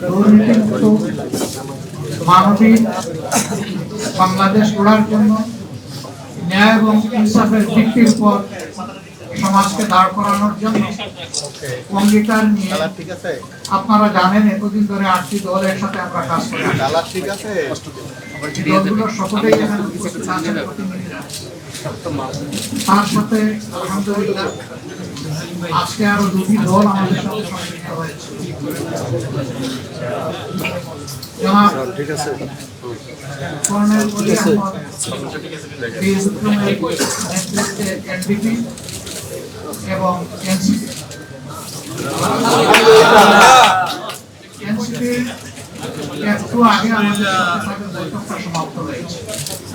দুর্নীতিমুক্ত মানবিক বাংলাদেশ গড়ার জন্য ন্যায় এবং ইনসাফের ভিত্তির পর সমাজকে দাঁড় করানোর জন্য অঙ্গীকার নিয়ে আপনারা জানেন এতদিন ধরে আটটি দলের সাথে আমরা কাজ করে দলগুলোর সকলেই এখানে। তার সাথে আলহামদুলিল্লাহ আজকে আরও দুটি দল আমাদের সাথে সম্পৃক্ত হয়েছে। জনাব ঠিক আছে। কর্নেল অলি আহমদ নেতৃত্বে এনডিপি এবং এনসিপি। এনসিপি একটু আগে আমাদের সাথে বৈঠকটা সমাপ্ত হয়েছে।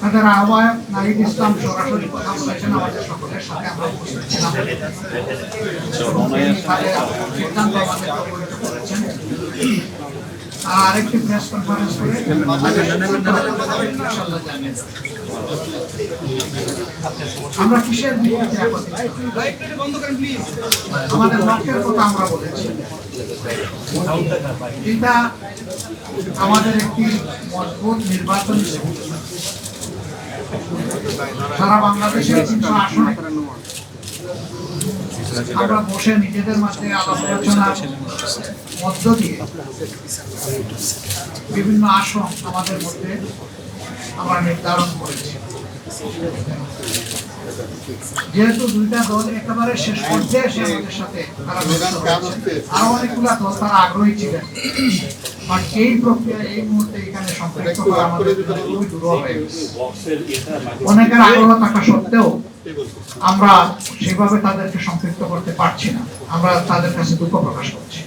তাদের আহ্বায়ক নাহিদ ইসলাম সরাসরি কথা বলেছেন, আমাদের সকলের সাথে আমরা উপস্থিত ছিলাম সিদ্ধান্ত করেছেন আরেকটি প্রেস কনফারেন্স করে। আমরা কিসের আমাদের লক্ষ্যের কথা আমরা বলেছি এটা আমাদের একটি মজবুত নির্বাচনী। সারা বাংলাদেশের তিনশো আসনে আমরা বসে নিজেদের মাঝে আলাপ আলোচনার মধ্য দিয়ে বিভিন্ন আসন আমাদের মধ্যে আমরা নির্ধারণ করেছি যেহেতু দুইটা দল একেবারে শেষ পর্যায়ে এসে আমাদের সাথে। আরও অনেকগুলা দল তারা আগ্রহী ছিলেন এই প্রক্রিয়া এই মুহূর্তে এখানে সম্পৃক্ত করা আমাদের খুবই দুরূহ হয়ে। অনেকের আগ্রহ থাকা সত্ত্বেও আমরা সেভাবে তাদেরকে সম্পৃক্ত করতে পারছি না। আমরা তাদের কাছে দুঃখ প্রকাশ করছি।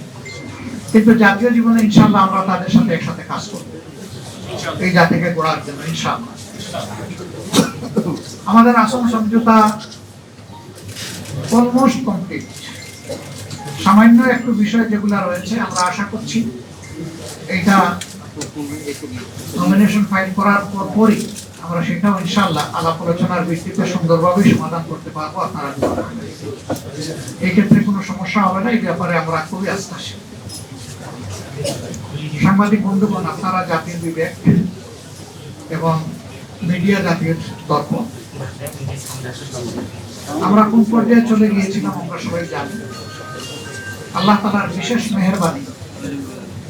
কিন্তু জাতীয় জীবনে ইনশাল্লাহ আমরা তাদের সাথে একসাথে কাজ করব। এই জাতিকে গড়ার জন্য ইনশাল্লাহ আমাদের আসন সমঝোতা অলমোস্ট কমপ্লিট সামান্য একটু বিষয় যেগুলো রয়েছে আমরা আশা করছি এইটা নমিনেশন ফাইল করার পর পরই আমরা সেটাও ইনশাল্লাহ আলাপ আলোচনার ভিত্তিতে সুন্দরভাবে সমাধান করতে পারব আপনারা এই কোনো সমস্যা হবে না, এই ব্যাপারে আমরা খুবই আস্থাশীল। সাংবাদিক বন্ধুগণ, আপনারা জাতীয় বিবেক এবং মিডিয়া জাতীয় দর্পণ আমরা কোন পর্যায়ে চলে গিয়েছিলাম আমরা সবাই জানি। আল্লাহ তালার বিশেষ মেহরবানি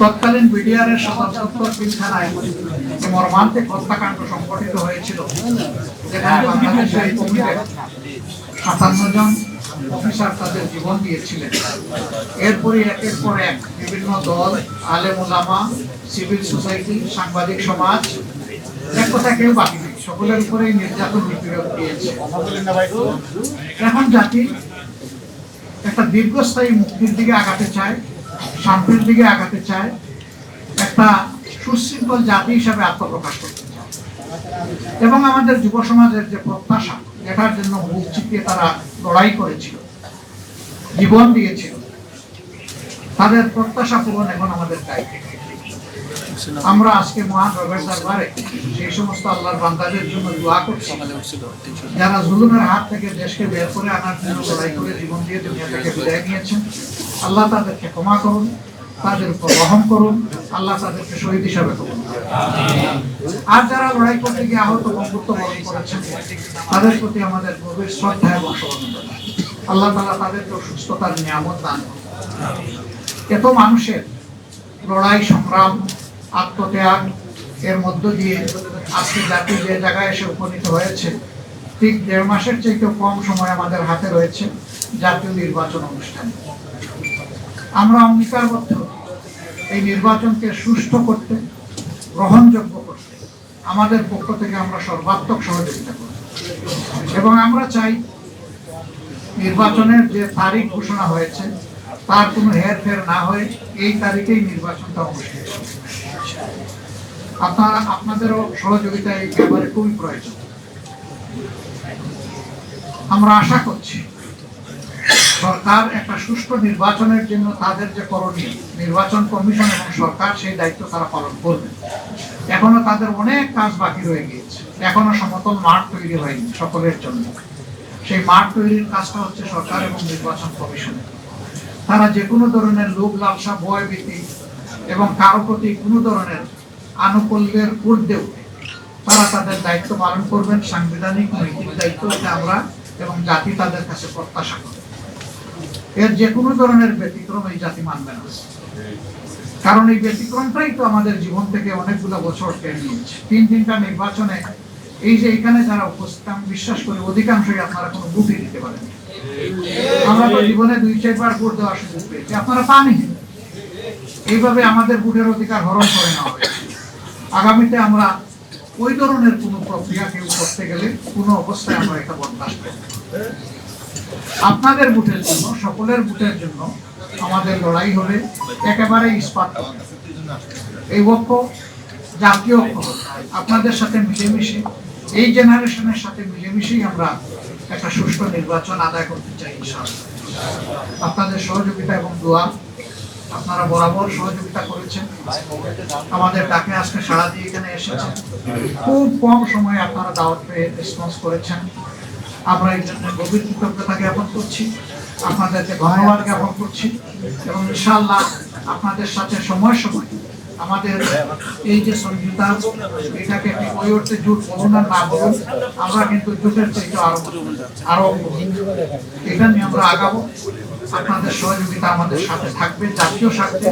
তৎকালীন বিডিআরের সদর দপ্তর পিলখানায় যে মর্মান্তিক হত্যাকাণ্ড সংঘটিত হয়েছিল যেখানে বাংলাদেশের সাতান্ন জন অফিসার তাদের জীবন দিয়েছিলেন। এরপরে একের পর এক বিভিন্ন দল আলেম ওলামা সিভিল সোসাইটি সাংবাদিক সমাজ এক কথা কেউ বাকি নেই সকলের উপরেই নির্যাতন নিপীড়ন দিয়েছে। এখন জাতি একটা দীর্ঘস্থায়ী মুক্তির দিকে আগাতে চায়। শান্তির দিকে আগাতে চায়, একটা সুশৃঙ্খল জাতি হিসাবে আত্মপ্রকাশ করতে চায়। এবং আমাদের যুব সমাজের যে প্রত্যাশা, যেটার জন্য মুখ চিপিয়ে তারা লড়াই করেছিল, জীবন দিয়েছিল, তাদের প্রত্যাশা পূরণ এখন আমাদের দায়িত্ব আমরা আজকে মহান রবের দরবারে সেই সমস্ত আল্লাহর বান্দাদের জন্য দোয়া করছি, যারা জুলুমের হাত থেকে দেশকে বের করে আনার জন্য লড়াই করে জীবন দিয়ে দুনিয়া থেকে বিদায় নিয়েছেন। আল্লাহ তাদেরকে ক্ষমা করুন, তাদের উপর রহম করুন, আল্লাহ তাদেরকে শহীদ হিসাবে করুন। আর যারা লড়াই করতে গিয়ে আহত বন্ধুত্ব বরণ করেছেন, তাদের প্রতি আমাদের গভীর শ্রদ্ধা এবং সমবেদনা আল্লাহ তালা তাদেরকে সুস্থতার নিয়ামত দান এত মানুষের লড়াই, সংগ্রাম, আত্মত্যাগ এর মধ্য দিয়ে আজকে জাতি যে জায়গায় এসে উপনীত হয়েছে, ঠিক দেড় মাসের চাইতেও কম সময় আমাদের হাতে রয়েছে জাতীয় নির্বাচন অনুষ্ঠান। আমরা অঙ্গীকারবদ্ধ। এই নির্বাচনকে সুষ্ঠু করতে, গ্রহণযোগ্য করতে আমাদের পক্ষ থেকে আমরা সর্বাত্মক সহযোগিতা করব এবং আমরা চাই নির্বাচনের যে তারিখ ঘোষণা হয়েছে, তার কোনো হেরফের না হয়ে এই তারিখেই নির্বাচনটা অনুষ্ঠিত। আপনারা, আপনাদেরও সহযোগিতা এই ব্যাপারে খুবই প্রয়োজন। আমরা আশা করছি সরকার একটা সুষ্ঠু নির্বাচনের জন্য তাদের যে করণীয়, নির্বাচন কমিশন এবং সরকার সেই দায়িত্ব তারা পালন করবে। এখনও তাদের অনেক কাজ বাকি রয়ে গিয়েছে। এখনও সমতল মাঠ তৈরি হয়নি সকলের জন্য। সেই মাঠ তৈরির কাজটা হচ্ছে সরকার এবং নির্বাচন কমিশনের তারা যে কোনো ধরনের লোক লালসা ভয় ভীতি এবং কারও প্রতি কোনো ধরনের আনুকূল্যের ঊর্ধ্বে উঠে, তারা তাদের দায়িত্ব পালন করবেন। সাংবিধানিক, নৈতিক দায়িত্ব আমরা এবং জাতি তাদের কাছে প্রত্যাশা করে এর যে কোনো ধরনের ব্যতিক্রম এই জাতি মানবে না। কারণ এই ব্যতিক্রমটাই তো আমাদের জীবন থেকে অনেকগুলো বছর কেড়ে নিয়েছে। তিন তিনটা নির্বাচনে এই যে এখানে যারা উপস্থিত আমি বিশ্বাস করি, অধিকাংশই আপনারা কোনো বুথই দিতে পারেন আমরা তো জীবনে দুই, চারবার ভোট দেওয়ার সুযোগ পেয়েছি। আপনারা পানি এইভাবে আমাদের ভোটের অধিকার হরণ করে নেওয়া হয়েছে। আগামীতে আমরা ওই ধরনের কোনো প্রক্রিয়া কেউ করতে গেলে কোনো অবস্থায় আমরা এটা বরদাস্ত করব। আপনাদের ভোটের জন্য, সকলের ভোটের জন্য আমাদের লড়াই হবে একেবারে ইস্পাত এই ঐক্য, জাতীয় ঐক্য আপনাদের সাথে মিলেমিশে, এই জেনারেশনের সাথে মিলেমিশেই আমরা একটা সুষ্ঠু নির্বাচন আদায় করতে চাই আপনাদের সহযোগিতা এবং দোয়া, আপনারা বরাবর সহযোগিতা করেছেন। আমাদের ডাকে আজকে সারা দিয়ে এখানে এসেছেন। খুব কম সময়ে আপনারা দাওয়াত পেয়ে রেসপন্স করেছেন। আমরা এই জন্য গভীর কৃতজ্ঞতা জ্ঞাপন করছি। আপনাদেরকে ধন্যবাদ জ্ঞাপন করছি এবং ইনশাআল্লাহ আপনাদের সাথে সময় সময় আমাদের এই যে সমঝোতা এটাকে একটি অর্থে জোট বলুন না বলুন, আমরা কিন্তু জোটের চাইতে আরও আরও এটা নিয়ে আমরা আগাবো। আপনাদের সহযোগিতা আমাদের সাথে থাকবে, জাতীয় স্বার্থে,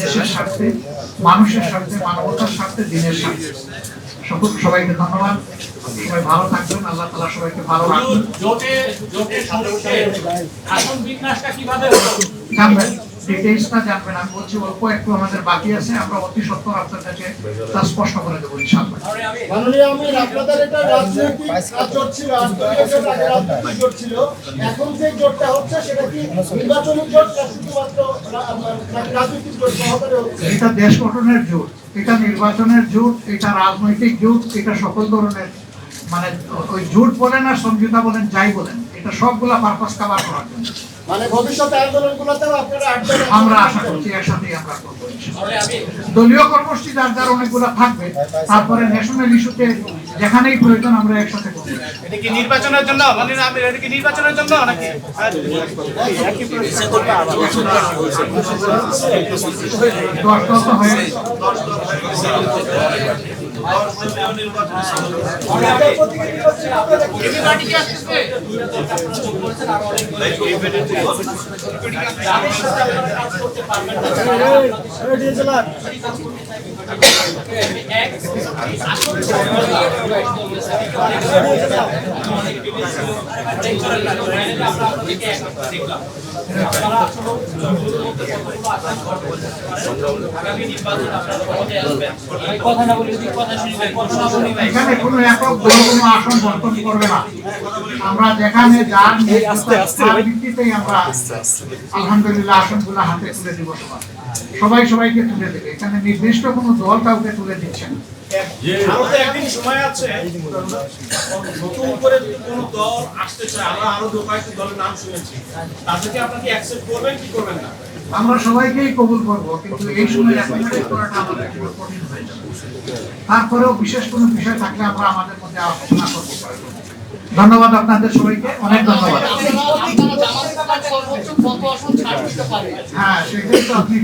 দেশের স্বার্থে, মানুষের স্বার্থে, মানবতার স্বার্থে, দিনের স্বার্থে। সকল সবাইকে ধন্যবাদ। সবাই ভালো থাকবেন আল্লাহ তালা সবাইকে ভালো রাখবেন জোটে জোটে সদস্যে আসন বিন্যাসটা কীভাবে হলো? জানবেন ডিটেইলসটা জানবেন। আমি বলছি অল্প একটু আমাদের বাকি আছে আমরা অতি সত্তর আপনার কাছে তা স্পষ্ট করে দেবো ইনশাআল্লাহ। আপনাদের এটা রাজনৈতিক ছিল রাজনৈতিক জোট ছিল। এখন যে জোটটা হচ্ছে সেটা কি নির্বাচনী জোট শুধুমাত্র রাজনৈতিক জোট সহকারে হচ্ছে? এটা দেশ গঠনের জোট। এটা নির্বাচনের জোট এটা রাজনৈতিক জোট এটা সকল ধরনের মানে ওই জোট বলেন আর সমঝোতা বলেন যাই বলেন এটা সবগুলা পারপাস কাভার করার জন্য। মানে ভবিষ্যতে আন্দোলনগুলোতেও আপনারা আমরা আশা করছি একসাথেই আমরা করব। দলীয় কর্মসূচি যার যার অনেকগুলো থাকবে তারপরে ন্যাশনাল ইস্যুতে যেখানেই প্রয়োজন আমরা একসাথে এটা কি নির্বাচনের জন্য মানে এটা কি নির্বাচনের জন্য নাকি দশ পার্টি কি আসছে কথা না বলি কথা শুনবেন কথা না বলি এখানে কোনো একক দল কোনো আসন বন্টন করবে না। আমরা যেখানে যার ভিত্তিতেই আমরা আলহামদুলিল্লাহ আসনগুলো হাতে তুলে দিব সবাই সবাই সবাইকে তুলে দেবে। এখানে নির্দিষ্ট কোনো দল কাউকে তুলে দিচ্ছে না একদিন সময় আছে। নতুন করে যদি কোনো দল আসতে চায় আমরা আরও দু কয়েকটি দলের নাম শুনেছি। তাদেরকে আপনাকে অ্যাকসেপ্ট করবেন কি করবেন না? আমরা সবাইকেই কবুল করব কিন্তু এই সময় হয়ে তারপরেও বিশেষ কোনো বিষয় থাকলে আমরা আমাদের মধ্যে আলোচনা করতে পারব ধন্যবাদ আপনাদের সবাইকে অনেক ধন্যবাদ। হ্যাঁ সেটাই তো আপনি